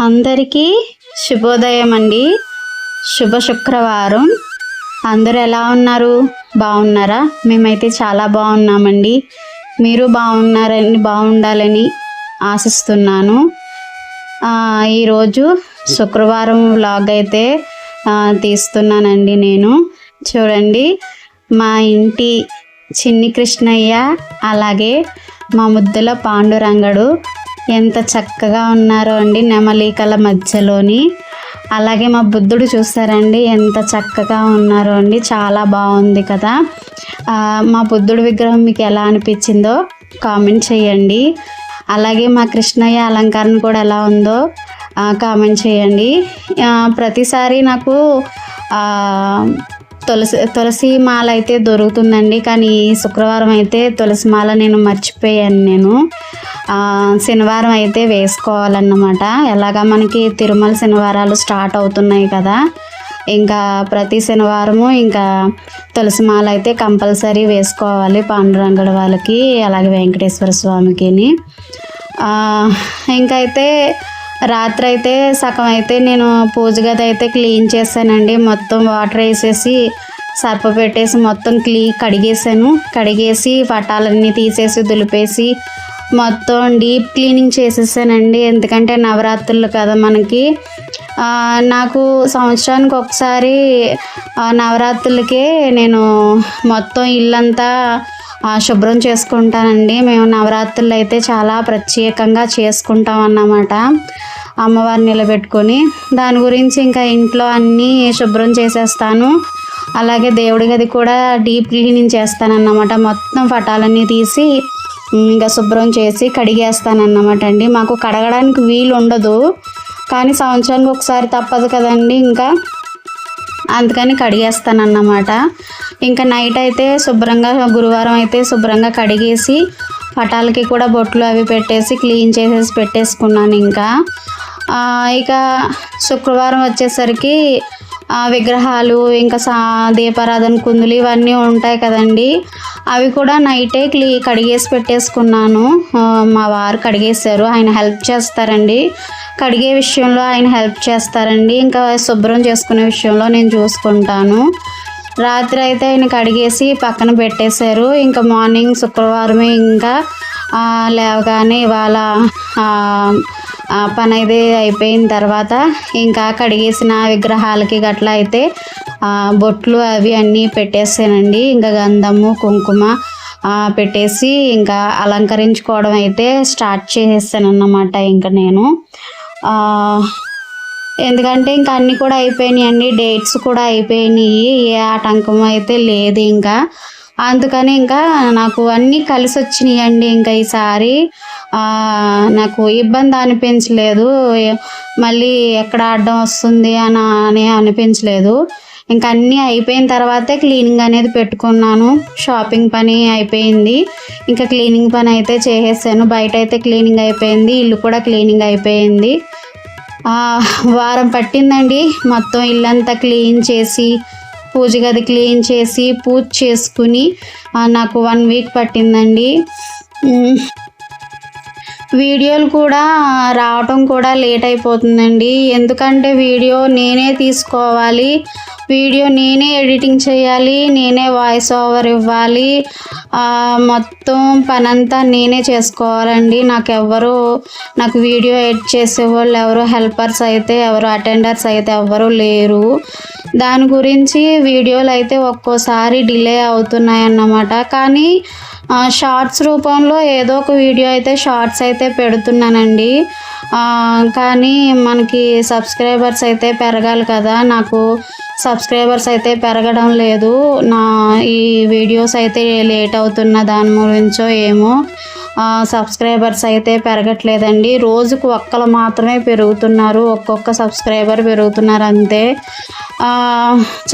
అందరికీ శుభోదయం అండి శుభ శుక్రవారం. అందరూ ఎలా ఉన్నారు? బాగున్నారా? మేమైతే చాలా బాగున్నామండి. మీరు బాగున్నారని బాగుండాలని ఆశిస్తున్నాను. ఈరోజు శుక్రవారం వ్లాగ్ అయితే తీస్తున్నానండి నేను. చూడండి మా ఇంటి చిన్ని కృష్ణయ్య అలాగే మా ముద్దుల పాండురంగడు ఎంత చక్కగా ఉన్నారో అండి నెమలికల మధ్యలోని. అలాగే మా బుద్ధుడు చూస్తారండి ఎంత చక్కగా ఉన్నారో అండి చాలా బాగుంది కదా. మా బుద్ధుడి విగ్రహం మీకు ఎలా అనిపించిందో కామెంట్ చేయండి. అలాగే మా కృష్ణయ్య అలంకరణ కూడా ఎలా ఉందో కామెంట్ చేయండి. ప్రతిసారి నాకు తులసి తులసి మాల అయితే దొరుకుతుందండి కానీ శుక్రవారం అయితే తులసి మాల నేను మర్చిపోయాను నేను. శనివారం అయితే వేసుకోవాలన్నమాట. ఎలాగా మనకి తిరుమల శనివారాలు స్టార్ట్ అవుతున్నాయి కదా. ఇంకా ప్రతి శనివారము ఇంకా తులసి మాల అయితే కంపల్సరీ వేసుకోవాలి పాండురంగడి వాళ్ళకి అలాగే వెంకటేశ్వర స్వామికిని. ఇంకా అయితే రాత్రి అయితే సగం అయితే నేను పూజ గది అయితే క్లీన్ చేశానండి. మొత్తం వాటర్ వేసేసి సర్ప పెట్టేసి మొత్తం క్లీ కడిగేసాను కడిగేసి పటాలన్నీ తీసేసి దులిపేసి మొత్తం డీప్ క్లీనింగ్ చేసేసానండి. ఎందుకంటే నవరాత్రులు కదా మనకి. నాకు సంవత్సరానికి ఒకసారి నవరాత్రులకే నేను మొత్తం ఇల్లంతా శుభ్రం చేసుకుంటానండి. మేము నవరాత్రులు అయితే చాలా ప్రత్యేకంగా చేసుకుంటాం అన్నమాట. అమ్మవారిని నిలబెట్టుకొని దాని గురించి ఇంకా ఇంట్లో అన్నీ శుభ్రం చేసేస్తాను. అలాగే దేవుడి గది కూడా డీప్ క్లీనింగ్ చేస్తానన్నమాట. మొత్తం పటాలన్నీ తీసి ఇంకా శుభ్రం చేసి కడిగేస్తానన్నమాట అండి. మాకు కడగడానికి వీలు ఉండదు కానీ సంవత్సరానికి ఒకసారి తప్పదు కదండి ఇంకా. అందుకని కడిగేస్తానన్నమాట. ఇంకా నైట్ అయితే శుభ్రంగా గురువారం అయితే శుభ్రంగా కడిగేసి పటాలకి కూడా బొట్లు అవి పెట్టేసి క్లీన్ చేసేసి పెట్టేసుకున్నాను ఇంకా. ఇక శుక్రవారం వచ్చేసరికి విగ్రహాలు ఇంకా సా దీపారాధన కుందులు ఇవన్నీ ఉంటాయి కదండి. అవి కూడా నైటే క్లీ కడిగేసి పెట్టేసుకున్నాను. మా వారు కడిగేశారు. ఆయన హెల్ప్ చేస్తారండి. కడిగే విషయంలో ఆయన హెల్ప్ చేస్తారండి. ఇంకా శుభ్రం చేసుకునే విషయంలో నేను చూసుకుంటాను. రాత్రి అయితే ఆయన కడిగేసి పక్కన పెట్టేశారు. ఇంకా మార్నింగ్ శుక్రవారమే ఇంకా లేవగానే ఇవాళ పని అయితే అయిపోయిన తర్వాత ఇంకా కడిగేసిన విగ్రహాలకి గట్లా అయితే బొట్లు అవి అన్నీ పెట్టేసానండి ఇంకా గంధము కుంకుమ పెట్టేసి ఇంకా అలంకరించుకోవడం అయితే స్టార్ట్ చేసేసాను అన్నమాట ఇంకా నేను. ఎందుకంటే ఇంకా అన్నీ కూడా అయిపోయినాయి అండి డేట్స్ కూడా అయిపోయినాయి. ఏ ఆటంకం అయితే లేదు ఇంకా. అందుకని ఇంకా నాకు అన్నీ కలిసి వచ్చినాయండి ఇంకా ఈసారి. నాకు ఇబ్బంది అనిపించలేదు. మళ్ళీ ఎక్కడ ఆడడం వస్తుంది అని అని అనిపించలేదు. ఇంకా అన్నీ అయిపోయిన తర్వాతే క్లీనింగ్ అనేది పెట్టుకున్నాను. షాపింగ్ పని అయిపోయింది. ఇంకా క్లీనింగ్ పని అయితే చేసేసాను. బయట అయితే క్లీనింగ్ అయిపోయింది. ఇల్లు కూడా క్లీనింగ్ అయిపోయింది. వారం పట్టిందండి. మొత్తం ఇల్లంతా క్లీన్ చేసి పూజ గది క్లీన్ చేసి పూజ చేసుకుని నాకు వన్ వీక్ పట్టిందండి. వీడియోలు కూడా రావటం కూడా లేట్ అయిపోతుందండి. ఎందుకంటే వీడియో నేనే తీసుకోవాలి. వీడియో నేనే ఎడిటింగ్ చేయాలి నేనే వాయిస్ ఓవర్ ఇవ్వాలి. మొత్తం పనంతా నేనే చేసుకోవాలండి. నాకు ఎవరు నాకు వీడియో ఎడిట్ చేసే వాళ్ళు ఎవరు హెల్పర్స్ అయితే ఎవరు అటెండర్స్ అయితే ఎవరు లేరు. దాని గురించి వీడియోలు అయితే ఒక్కోసారి డిలే అవుతున్నాయి అన్నమాట కానీ షార్ట్స్ రూపంలో ఏదో ఒక వీడియో అయితే షార్ట్స్ అయితే పెడుతున్నానండి. కానీ మనకి సబ్స్క్రైబర్స్ అయితే పెరగాలి కదా. నాకు సబ్స్క్రైబర్స్ అయితే పెరగడం లేదు. నా ఈ వీడియోస్ అయితే లేట్ అవుతున్న దాని గురించో ఏమో సబ్స్క్రైబర్స్ అయితే పెరగట్లేదండి. రోజుకు ఒక్కరు మాత్రమే పెరుగుతున్నారు. ఒక్కొక్క సబ్స్క్రైబర్ పెరుగుతున్నారు అంతే.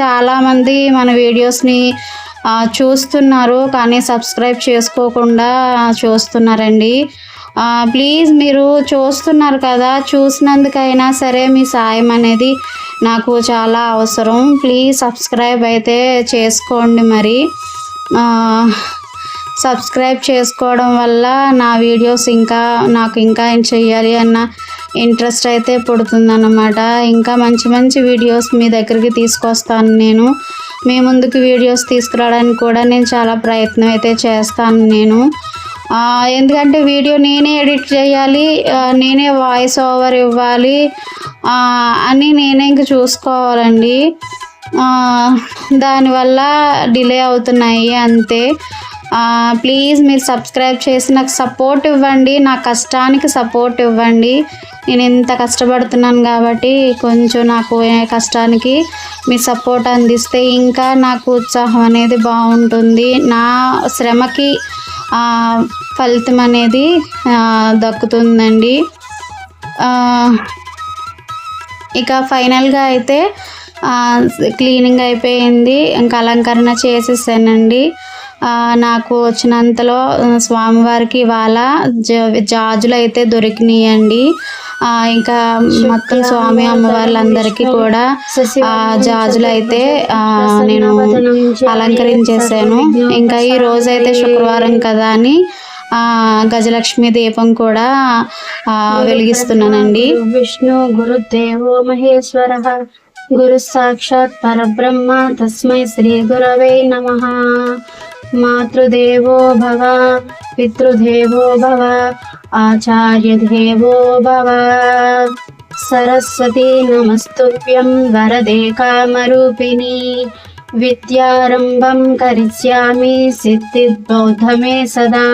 చాలామంది మన వీడియోస్ని చూస్తున్నారు కానీ సబ్స్క్రైబ్ చేసుకోకుండా చూస్తున్నారండి. ప్లీజ్ మీరు చూస్తున్నారు కదా చూసినందుకైనా సరే మీ సాయం అనేది నాకు చాలా అవసరం. ప్లీజ్ సబ్స్క్రైబ్ అయితే చేసుకోండి మరి. సబ్స్క్రైబ్ చేసుకోవడం వల్ల నా వీడియోస్ ఇంకా నాకు ఇంకా ఏం చెయ్యాలి అన్న ఇంట్రెస్ట్ అయితే పుడుతుందన్నమాట. ఇంకా మంచి మంచి వీడియోస్ మీ దగ్గరికి తీసుకొస్తాను నేను. మీ ముందుకు వీడియోస్ తీసుకురావడానికి కూడా నేను చాలా ప్రయత్నం అయితే చేస్తాను నేను. ఎందుకంటే వీడియో నేనే ఎడిట్ చేయాలి నేనే వాయిస్ ఓవర్ ఇవ్వాలి అని నేనే ఇంక చూసుకోవాలండి. దానివల్ల డిలే అవుతున్నాయి అంతే. ప్లీజ్ మీరు సబ్స్క్రైబ్ చేసి నాకు సపోర్ట్ ఇవ్వండి. నా కష్టానికి సపోర్ట్ ఇవ్వండి. నేను ఇంత కష్టపడుతున్నాను కాబట్టి కొంచెం నాకు కష్టానికి మీ సపోర్ట్ అందిస్తే ఇంకా నాకు ఉత్సాహం అనేది బాగుంటుంది. నా శ్రమకి ఫలితం అనేది దక్కుతుందండి. ఇక ఫైనల్గా అయితే క్లీనింగ్ అయిపోయింది. ఇంకా అలంకరణ చేసేసానండి. నాకు వచ్చినంతలో స్వామివారికి ఇవాళ జ- జాజులు అయితే దొరికినాయండి ఇంకా మొత్తం స్వామి అమ్మవార్లందరికీ కూడా ఆ జాజులు అయితే నేను అలంకరించేసాను. ఇంకా ఈ రోజు అయితే శుక్రవారం కదా అని గజలక్ష్మి దీపం కూడా వెలిగిస్తున్నానండి. విష్ణు గురుదేవో మహేశ్వర. గురు సాక్షాత్ పరబ్రహ్మ తస్మై శ్రీ గురవే నమ. మాతృదేవో భవ పితృదేవో భవ ఆచార్యదేవో భవ. సరస్వతి నమస్తుభ్యం వరదే కామరూపిణి. విద్యారంభం కరిష్యామి సిద్ధిర్బౌద్ధమే సదా.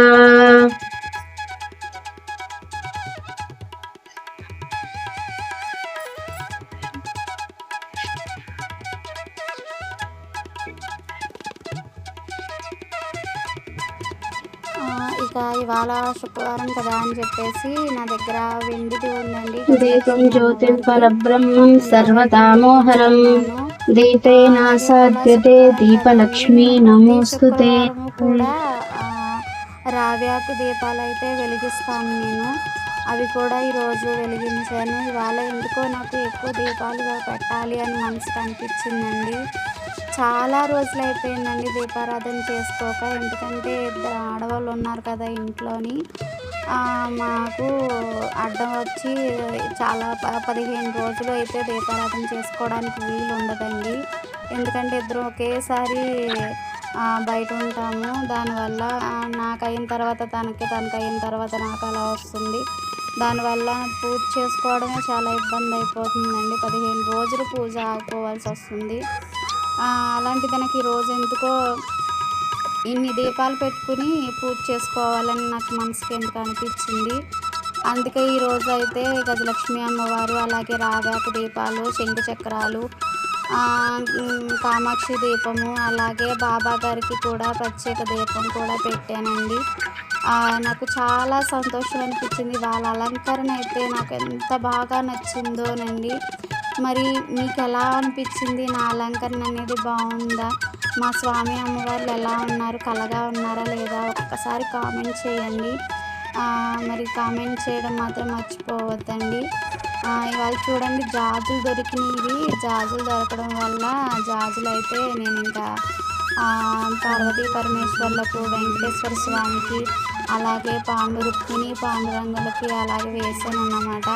ఇక ఇవాళ శుక్రవారం కదా అని చెప్పేసి నా దగ్గర వెండిది ఉందండి దీపం జ్యోతిర్ పరబ్రహ్మం సర్వదామోహరం. దీపేన సాధ్యతే దీపలక్ష్మీ నమోస్తుతే. కూడా రావ్యాకు దీపాలు అయితే వెలిగిస్తాను నేను. అవి కూడా ఈరోజు వెలిగించాను. ఇవాళ ఎందుకో నాకు ఎక్కువ దీపాలు పెట్టాలి అని మనసుకు అనిపించిందండి. చాలా రోజులు అయిపోయిందండి దీపారాధన చేసుకోక. ఎందుకంటే ఇద్దరు ఆడవాళ్ళు ఉన్నారు కదా ఇంట్లోని. మాకు అడ్డం వచ్చి చాలా పదిహేను రోజులు అయితే దీపారాధన చేసుకోవడానికి వీలు ఉండదండి. ఎందుకంటే ఇద్దరు ఒకేసారి బయట ఉంటాము. దానివల్ల నాకు అయిన తర్వాత తనకి తనకు అయిన తర్వాత నాకు అలా వస్తుంది. దానివల్ల పూజ చేసుకోవడమే చాలా ఇబ్బంది అయిపోతుందండి. పదిహేను రోజులు పూజ ఆగిపోవాల్సి వస్తుంది. అలాంటి అలాంటిది రోజు ఎందుకో ఇన్ని దీపాలు పెట్టుకుని పూజ చేసుకోవాలని నాకు మనసుకి ఎందుకు అనిపించింది. అందుకే ఈ రోజు అయితే గజలక్ష్మి అమ్మవారు అలాగే రాగాకు దీపాలు శంకు చక్రాలు కామాక్షి దీపము అలాగే బాబా గారికి కూడా ప్రత్యేక దీపం కూడా పెట్టానండి. నాకు చాలా సంతోషం అనిపించింది. వాళ్ళ అలంకరణ అయితే నాకు ఎంత బాగా నచ్చిందోనండి. మరి మీకు ఎలా అనిపించింది నా అలంకరణ అనేది బాగుందా? మా స్వామి అమ్మవార్లు ఎలా ఉన్నారు? కలగా ఉన్నారా లేదా? ఒక్కసారి కామెంట్ చేయండి. మరి కామెంట్ చేయడం మాత్రం మర్చిపోవద్దండి. ఇవాళ చూడండి జాజులు దొరికినవి. జాజులు దొరకడం వల్ల జాజులు అయితే నేను ఇంకా పార్వతీ పరమేశ్వర్లకు వెంకటేశ్వర స్వామికి అలాగే పాండు రుక్మిణి పాండురంగులకి అలాగే వేసాను అన్నమాట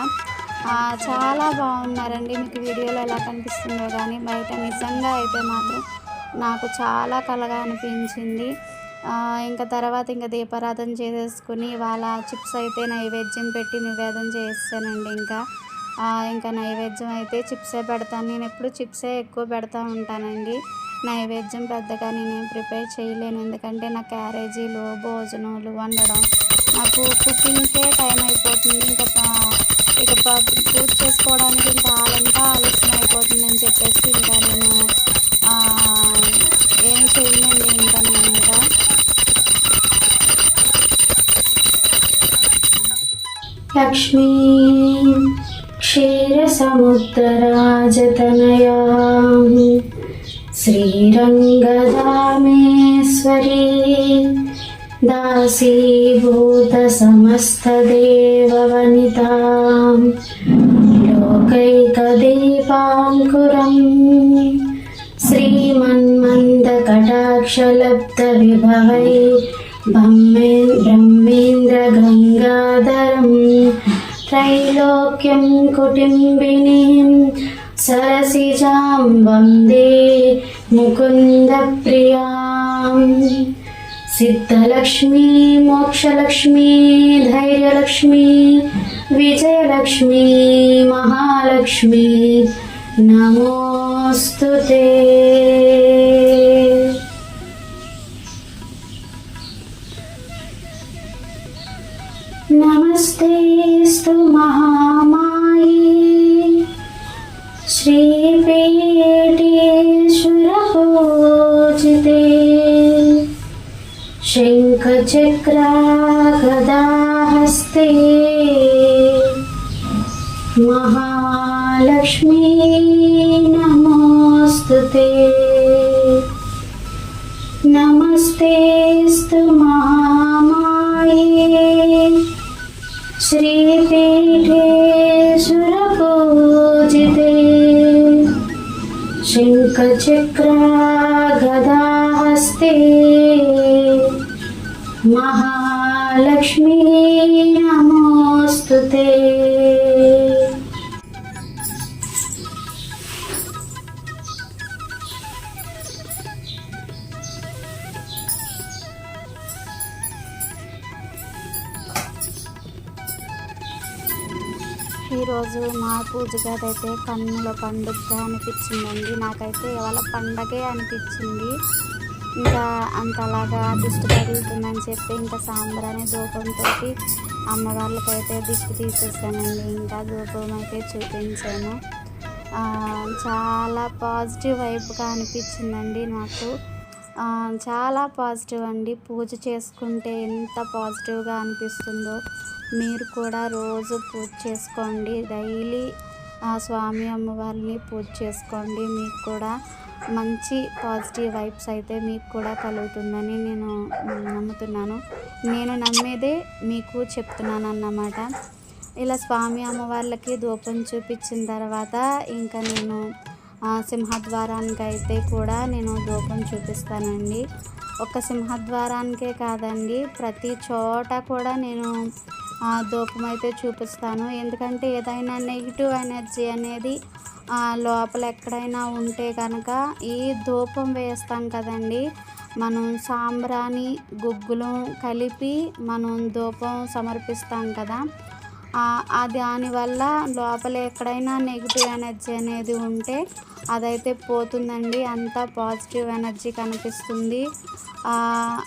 చాలా బాగున్నారండి. మీకు వీడియోలో ఎలా కనిపిస్తుందో కానీ బయట నిజంగా అయితే మాత్రం నాకు చాలా కలగా అనిపించింది. ఇంకా తర్వాత ఇంకా దీపారాధన చేసేసుకుని వాళ్ళ చిప్స్ అయితే నైవేద్యం పెట్టి నివేదన చేస్తానండి ఇంకా. ఇంకా నైవేద్యం అయితే చిప్సే పెడతాను. నేను ఎప్పుడు చిప్సే ఎక్కువ పెడతా ఉంటానండి. నైవేద్యం పెద్దగా నేనేం ప్రిపేర్ చేయలేను. ఎందుకంటే నా క్యారేజీలు భోజనాలు వండడం నాకు కుకింగ్కే టైం అయిపోతుంది. ఇంకా ఇక పూజ చేసుకోవడానికి ఇంకా ఆలంతా ఆలస్యం అయిపోతుందని చెప్పేసి ఇంకా నేను ఏం చేయనండి ఇంకా నేను ఇంకా. లక్ష్మీ క్షీరసముద్రరాజతనయా శ్రీరంగదామేశ్వరీ दासीभूतसमस्तदेववनितां लोकैकदीपाङ्कुरम् श्रीमन्मन्दकटाक्षलब्धविभवै ब्रह्मे ब्रह्मेन्द्रगङ्गाधरं त्रैलोक्यं कुटुम्बिनीं सरसिजां वन्दे मुकुन्दप्रियाम् सिद्धलक्ष्मी मोक्षलक्ष्मी धैर्यलक्ष्मी विजयलक्ष्मी महालक्ष्मी। नमोऽस्तु ते। नमस्तेऽस्तु महामाये। श्रीपीठेश्वरपूजिते शङ्खचक्रागदाहस्ते महालक्ष्मी नमोऽस्तु ते। नमस्तेऽस्तु महामाये। श्रीपीठेश्वरपूजिते शङ्खचक्रागदाहस्ते మహాలక్ష్మీ నమోస్తు ఈరోజు మా పూజ గారు అయితే కన్నుల పండుగ అనిపించిందండి. నాకైతే ఇవాళ పండగే అనిపించింది. ఇంకా అంతలాగా దిష్టి తగులుతుందని చెప్పి ఇంకా సాంబ్రాణి ధూపంతో అమ్మవార్లకైతే దిష్టి తీసేసానండి. ఇంకా ధూపం అయితే చూపించాను. చాలా పాజిటివ్ వైపుగా అనిపించిందండి నాకు. చాలా పాజిటివ్ అండి. పూజ చేసుకుంటే ఎంత పాజిటివ్గా అనిపిస్తుందో మీరు కూడా రోజు పూజ చేసుకోండి. డైలీ ఆ స్వామి అమ్మవారిని పూజ చేసుకోండి. మీకు కూడా మంచి పాజిటివ్ వైబ్స్ అయితే మీకు కూడా కలుగుతుందని నేను నమ్ముతున్నాను. నేను నమ్మేదే మీకు చెప్తున్నాను అన్నమాట ఇలా స్వామి అమ్మవార్లకి ధూపం చూపించిన తర్వాత ఇంకా నేను సింహద్వారానికి అయితే కూడా నేను ధూపం చూపిస్తానండి. ఒక సింహద్వారానికే కాదండి ప్రతి చోట కూడా నేను ధూపం అయితే చూపిస్తాను. ఎందుకంటే ఏదైనా నెగిటివ్ ఎనర్జీ అనేది లోపల ఎక్కడైనా ఉంటే కనుక ఈ ధూపం వేస్తాం కదండి. మనం సాంబ్రాణి గుగ్గులు కలిపి మనం ధూపం సమర్పిస్తాం కదా. దానివల్ల లోపల ఎక్కడైనా నెగిటివ్ ఎనర్జీ అనేది ఉంటే అదైతే పోతుందండి. అంతా పాజిటివ్ ఎనర్జీ కనిపిస్తుంది.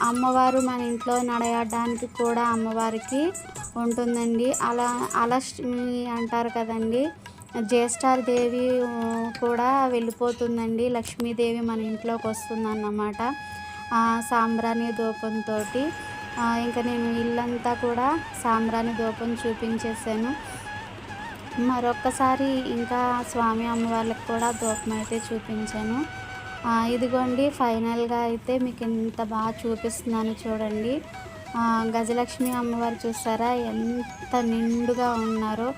అమ్మవారు మన ఇంట్లో నడయడానికి కూడా అమ్మవారికి ఉంటుందండి. అలా అలక్ష్మి అంటారు కదండి. జ్యేష్ఠార్ దేవి కూడా వెళ్ళిపోతుందండి. లక్ష్మీదేవి మన ఇంట్లోకి వస్తుందన్నమాట. సాంబ్రాణి ధూపంతో ఇంకా నేను ఇల్లంతా కూడా సాంబ్రాణి ధూపం చూపించేసాను మరొక్కసారి ఇంకా స్వామి అమ్మవార్లకు కూడా ధూపం అయితే చూపించాను. ఇదిగోండి ఫైనల్గా అయితే మీకు ఇంత బాగా చూపిస్తున్నాను చూడండి. గజలక్ష్మి అమ్మవారు చూసారా ఎంత నిండుగా ఉన్నారో.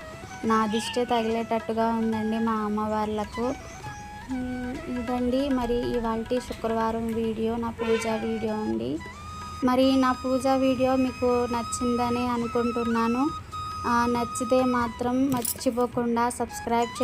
నా దిష్టే తగిలేటట్టుగా ఉందండి మా అమ్మవార్లకు. ఇదండి మరి ఇవాళ శుక్రవారం వీడియో నా పూజ వీడియో అండి. మరి నా పూజ వీడియో మీకు నచ్చిందని అనుకుంటున్నాను. నచ్చితే మాత్రం మర్చిపోకుండా సబ్స్క్రైబ్ చే